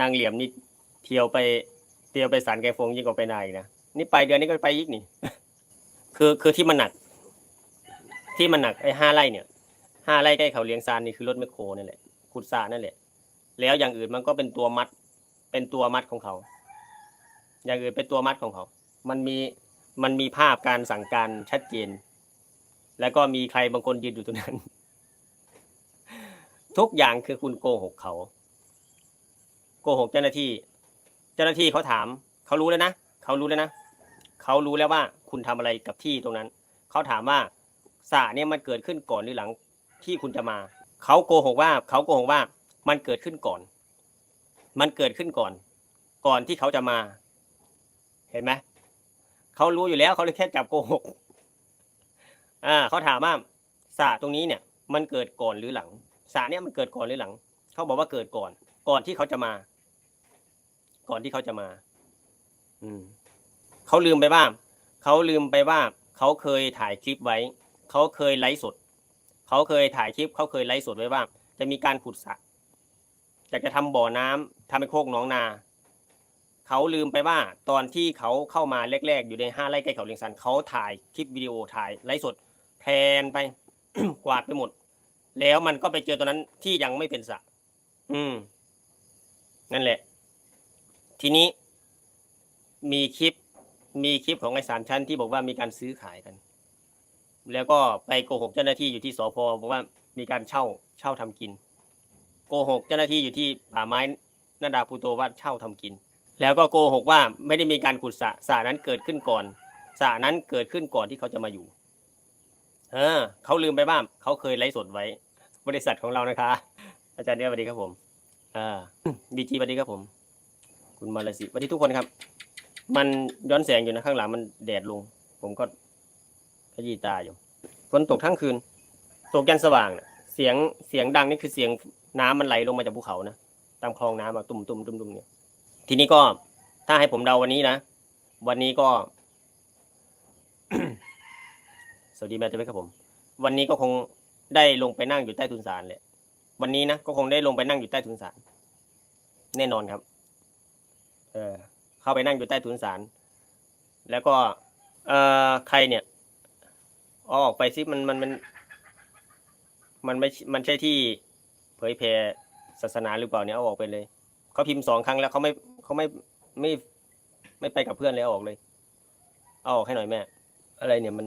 นางเหลี่ยมนี่เที่ยวไปเที่ยวไปสันแกฟงยิ่งกว่าไปนายนะนี่ไปเดือนนี้ก็ไปอีกนี่ คือคือที่มันหนัก ที่มันหนักไอ้ห้าไร่เนี่ยห้าไร่ใกล้เขาเลี้ยงซานนี่คือรถแมคโครนั่นแหละขุดสระนั่นแหละ แล้วอย่างอื่นมันก็เป็นตัวมัด เป็นตัวมัดของเขา อย่างอื่นเป็นตัวมัดของเขา มันมีมันมีภาพการสั่งการชัดเจน แล้วก็มีใครบางคนยืนอยู่ตรงนั้น ทุกอย่างคือคุณโกหกเขา โกหกเจ้าหน้าที่ เจ้าหน้าที่เขาถามเขารู้แล้วนะเขารู้แล้วนะเขารู้แล้วว่าคุณทำอะไรกับที่ตรงนั้น เขาถามว่าสระเนี่ยมันเกิดขึ้นก่อนหรือหลังที่คุณจะมา เขาโกหกว่าเขาโกหกว่ามันเกิดขึ้นก่อน มันเกิดขึ้นก่อน ก่อนที่เขาจะมา เห็นไหมเขารู้อยู่แล้วเขาเลยแค่จับโกหกอ่าเขาถามว่าสระตรงนี้เนี่ย มันเกิดก่อนหรือหลังสระเนี่ยมันเกิดก่อนหรือหลัง เขาบอกว่าเกิดก่อน ก่อนที่เขาจะมา ก่อนที่เขาจะมา อืมเขาลืมไปว่าเขาลืมไปว่าเขาเคยถ่ายคลิปไว้ เขาเคยไลฟ์สด เขาเคยถ่ายคลิป เขาเคยไลฟ์สดไว้ว่า จะมีการขุดสระอยากจะทำบ่อน้ำทำเป็นโคกหนองนาเขาลืมไปว่าตอนที่เขาเข้ามาแรก ๆ อยู่ในห้าไร่ใกล้เขาเลียงซันเขาถ่ายคลิปวิดีโอถ่ายไลฟ์สดแทนไปกวาดไปหมด แล้วมันก็ไปเจอตัวนั้นที่ยังไม่เป็นสระอืม นั่นแหละ ทีนี้มีคลิปมีคลิปของไอ้สามชั้นที่บอกว่ามีการซื้อขายกัน แล้วก็ไปโกหกเจ้าหน้าที่อยู่ที่สพบอกว่ามีการเช่าเช่าทำกิน โกหกเจ้าหน้าที่อยู่ที่ป่าไม้นาดาภูโตว่าเช่าทำกิน แล้วก็โกหกว่าไม่ได้มีการขุดสระสระนั้นเกิดขึ้นก่อนสระนั้นเกิดขึ้นก่อนที่เขาจะมาอยู่ เออเขาลืมไปบ้างเขาเคยไลฟ์สดไว้ บริษัทของเรานะคะ อาจารย์เนี่ยสวัสดีครับผมอ่าบีจีสวัสดีครับผม คุณมาลาสิวัสดีทุกคนครับ มันย้อนแสงอยู่นะข้างหลังมันแดดลง ผมก็ขยี้ตาอยู่ฝนตกทั้งคืน ตกยันสว่างนะเสียงเสียงดังนี่คือเสียงน้ำมันไหลลงมาจากภูเขานะตามคลองน้ำอะตุ่มตุ่มตุ่มตุ่มเนี่ย ทีนี้ก็ถ้าให้ผมเดาวันนี้นะ วันนี้ก็ สวัสดีแม่จะไหมครับผม วันนี้ก็คงได้ลงไปนั่งอยู่ใต้ทุนศาลแหละวันนี้นะก็คงได้ลงไปนั่งอยู่ใต้ทุนศาลแน่นอนครับ เออเข้าไปนั่งอยู่ใต้ทุนศาลแล้วก็เอ่อใครเนี่ยเอาออกไปสิมันมันมัน มันไม่มันใช่ที่เผยแผ่ศาสนาหรือเปล่าเนี่ยเอาออกไปเลยเขาพิมพ์สองครั้งแล้วเขาไม่เขาไม่ไม่ไม่ไปกับเพื่อนเลยเอาออกเลยเอาออกให้หน่อยแม่ อะไรเนี่ยมัน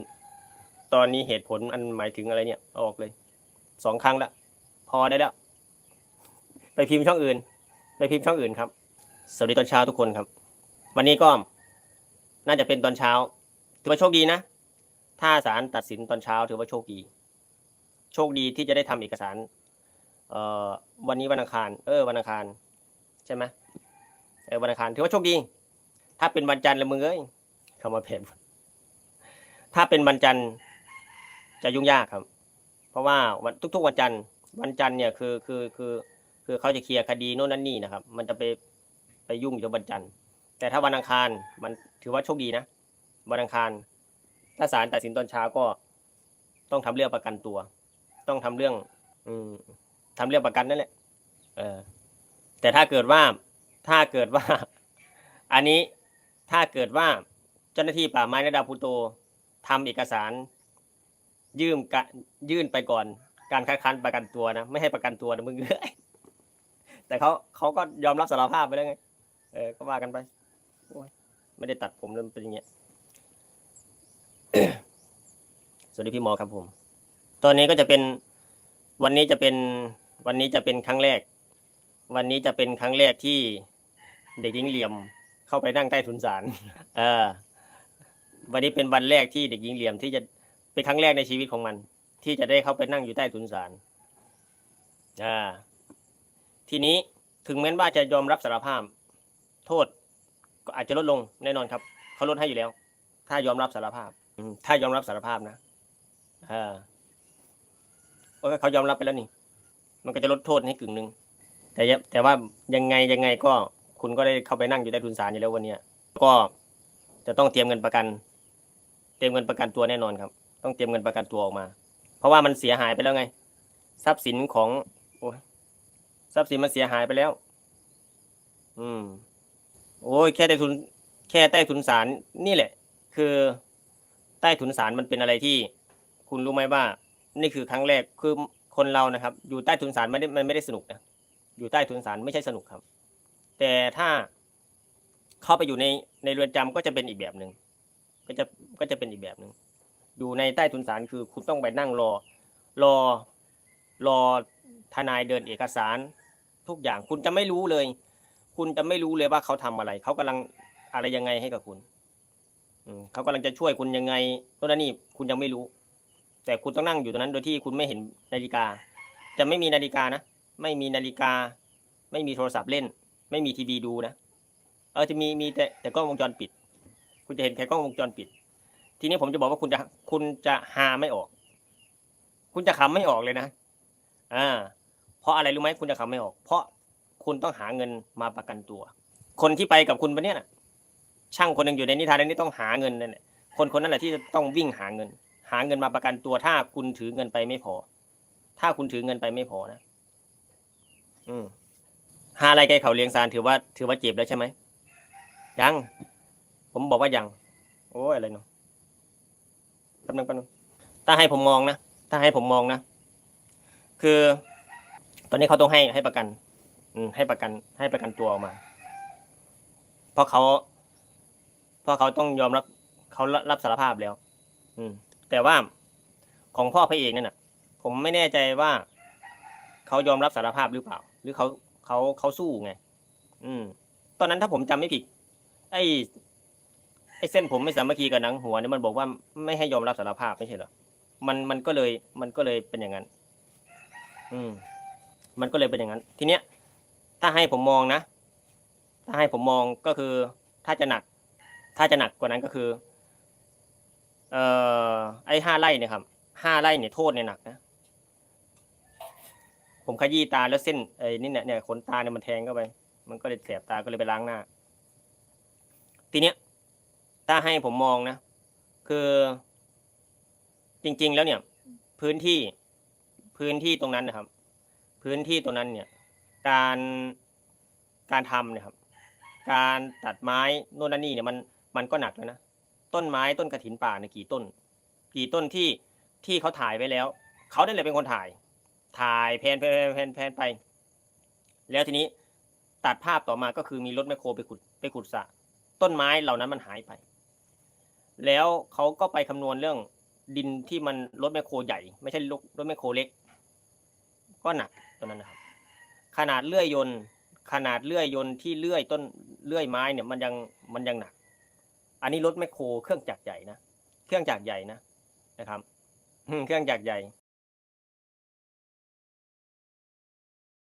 ตอนนี้เหตุผลอันหมายถึงอะไรเนี่ยเอาออกเลยสองครั้งละพอได้แล้ว ไปพิมพ์ช่องอื่น ไปพิมพ์ช่องอื่นครับ สวัสดีตอนเช้าทุกคนครับ วันนี้ก็น่าจะเป็นตอนเช้า ถือว่าโชคดีนะ ถ้าศาลตัดสินตอนเช้าถือว่าโชคดี โชคดีที่จะได้ทำเอกสาร เอ่อวันนี้วันอังคาร เออ วันอังคาร ใช่ไหมเออวันอังคารถือว่าโชคดี ถ้าเป็นวันจันทร์ละมึงเอ้ยเข้ามาเพจถ้าเป็นวันจันทร์จะยุ่งยากครับ เพราะว่าวันทุก ๆ วันจันทร์วันจันทร์เนี่ยคือคือคือคือเขาจะเคลียร์คดีโน่นนั่นนี่นะครับ มันจะไป ไปยุ่งอยู่วันจันทร์แต่ถ้าวันอังคารมันถือว่าโชคดีนะวันอังคาร ถ้าศาลตัดสินตอนเช้าก็ต้องทำเรื่องประกันตัว ต้องทำเรื่อง อืมทำเรื่องประกันนั่นแหละเออ แต่ถ้าเกิดว่าถ้าเกิดว่า อันนี้ถ้าเกิดว่าเจ้าหน้าที่ป่าไม้ระดับพูโตทำเอกสารยื่นกะยื่นไปก่อน การคัดค้านประกันตัวนะไม่ให้ประกันตัวนะมึงเอ้ยแต่เขาเขาก็ยอมรับสารภาพไปแล้วไง เออก็ว่ากันไปโอยไม่ได้ตัดผมเลยเป็นอย่างเงี้ยสวัสดีพี่หมอครับผม ตอนนี้ก็จะเป็นวันนี้จะเป็นวันนี้จะเป็นครั้งแรก วันนี้จะเป็นครั้งแรกที่เด็กหญิงเหลี่ยมเข้าไปนั่งใต้ถุนศาลเออวันนี้เป็นวันแรกที่เด็กหญิงเหลี่ยมที่จะเป็นครั้งแรกในชีวิตของมัน ที่จะได้เข้าไปนั่งอยู่ใต้ถุนศาลอ่า ทีนี้ถึงแม้ว่าจะยอมรับสารภาพ โทษก็อาจจะลดลงแน่นอนครับเขาลดให้อยู่แล้ว ถ้ายอมรับสารภาพถ้ายอมรับสารภาพนะอ่าโอ้ยเขายอมรับไปแล้วนี่ มันก็จะลดโทษให้กึ่งหนึ่งแต่แต่ว่ายังไงยังไงก็คุณก็ได้เข้าไปนั่งอยู่ใต้ทุนศาลอยู่แล้ววันนี้ก็จะต้องเตรียมเงินประกัน เตรียมเงินประกันตัวแน่นอนครับ ต้องเตรียมเงินประกันตัวออกมา เพราะว่ามันเสียหายไปแล้วไง ทรัพย์สินของโอ้ทรัพย์สินมันเสียหายไปแล้ว อืม โอ้ยแค่ใต้ทุนแค่ใต้ทุนศาลนี่แหละ คือใต้ทุนศาลมันเป็นอะไรที่ คุณรู้ไหมว่า นี่คือครั้งแรกคือคนเรานะครับ อยู่ใต้ทุนศาลไม่ได้มันไม่ได้สนุกนะอยู่ใต้ทุนศาลไม่ใช่สนุกครับ แต่ถ้าเข้าไปอยู่ในในเรือนจำก็จะเป็นอีกแบบหนึ่งก็จะก็จะเป็นอีกแบบหนึ่งอยู่ในใต้ทุนศาลคือคุณต้องไปนั่งรอ รอรอทนายเดินเอกสาร ทุกอย่างคุณจะไม่รู้เลย คุณจะไม่รู้เลยว่าเขาทำอะไร เขากำลังอะไรยังไงให้กับคุณอืมเขากำลังจะช่วยคุณยังไงตอนนั้นนี่คุณยังไม่รู้ แต่คุณต้องนั่งอยู่ตรงนั้น โดยที่คุณไม่เห็นนาฬิกา จะไม่มีนาฬิกานะไม่มีนาฬิกา ไม่มีโทรศัพท์เล่น ไม่มีทีวีดูนะเออจะมีมีแต่แต่กล้องวงจรปิด คุณจะเห็นแค่กล้องวงจรปิด ทีนี้ผมจะบอกว่าคุณจะคุณจะหาไม่ออก คุณจะขำไม่ออกเลยนะอ่าเพราะอะไรรู้ไหมคุณจะขำไม่ออก เพราะ คุณต้องหาเงินมาประกันตัว คนที่ไปกับคุณวันนี้น่ะช่างคนหนึ่งอยู่ในนิทานนี้ต้องหาเงินนั่นแหละคนคนนั้นแหละที่จะต้องวิ่งหาเงิน หาเงินมาประกันตัว ถ้าคุณถือเงินไปไม่พอ ถ้าคุณถือเงินไปไม่พอนะ อืมหาอะไรไกลเขาเลี้ยงซานถือว่า ถือว่าเจ็บแล้วใช่ไหมยัง ผมบอกว่ายัง โอ้ยอะไรเนาะแป๊บนึงแป๊บนึงถ้าให้ผมมองนะถ้าให้ผมมองนะคือ ตอนนี้เขาต้องให้ให้ประกัน อืมให้ประกันให้ประกันตัวออกมา เพราะเขาเพราะเขาต้องยอมรับเขารับสารภาพแล้ว อืม แต่ว่าของพ่อพระเอกนั่นน่ะ ผมไม่แน่ใจว่าเขายอมรับสารภาพหรือเปล่า หรือเขาเขาเขาสู้ไง อืม ตอนนั้นถ้าผมจำไม่ผิดไอ้ไอ้เส้นผมไม่สามัคคีกับหนังหัวเนี่ยมันบอกว่าไม่ให้ยอมรับสารภาพไม่ใช่เหรอ มันมันก็เลย มันก็เลยเป็นอย่างนั้น อืม มันก็เลยเป็นอย่างนั้น ทีเนี้ย ถ้าให้ผมมองนะ ถ้าให้ผมมองก็คือ ถ้าจะหนัก ถ้าจะหนักกว่านั้นก็คือ เอ่อไอ้ห้าไร่เนี่ยครับห้าไร่เนี่ยโทษเนี่ยหนักนะผมขยี้ตาแล้วเส้นไอ้นี่เนี่ยเนี่ยขนตาเนี่ยมันแทงเข้าไป มันก็เลยแสบตาก็เลยไปล้างหน้า ทีเนี้ย ถ้าให้ผมมองนะ คือ จริง ๆ แล้วเนี่ย พื้นที่พื้นที่ตรงนั้นนะครับ พื้นที่ตรงนั้นเนี่ย การการทำเนี่ยครับ การตัดไม้โน่นนั่นนี่เนี่ยมันมันก็หนักแล้วนะต้นไม้ต้นกระถินป่าเนี่ยกี่ต้น กี่ต้นที่ที่เขาถ่ายไว้แล้ว เขาได้เลยเป็นคนถ่าย ถ่ายแพนแพนแพนแพนไป แล้วทีนี้ตัดภาพต่อมาก็คือมีรถแมคโครไปขุดไปขุดสระต้นไม้เหล่านั้นมันหายไป แล้วเขาก็ไปคำนวณเรื่องดินที่มันรถแมคโครใหญ่ ไม่ใช่รถรถแมคโครเล็ก ก็หนักตอนนั้นนะครับ ขนาดเลื่อยยนต์ ขนาดเลื่อยยนต์ที่เลื่อยต้นเลื่อยไม้เนี่ยมันยังมันยังหนัก อันนี้รถแมคโครเครื่องจักรใหญ่นะ เครื่องจักรใหญ่นะนะครับเครื่องจักรใหญ่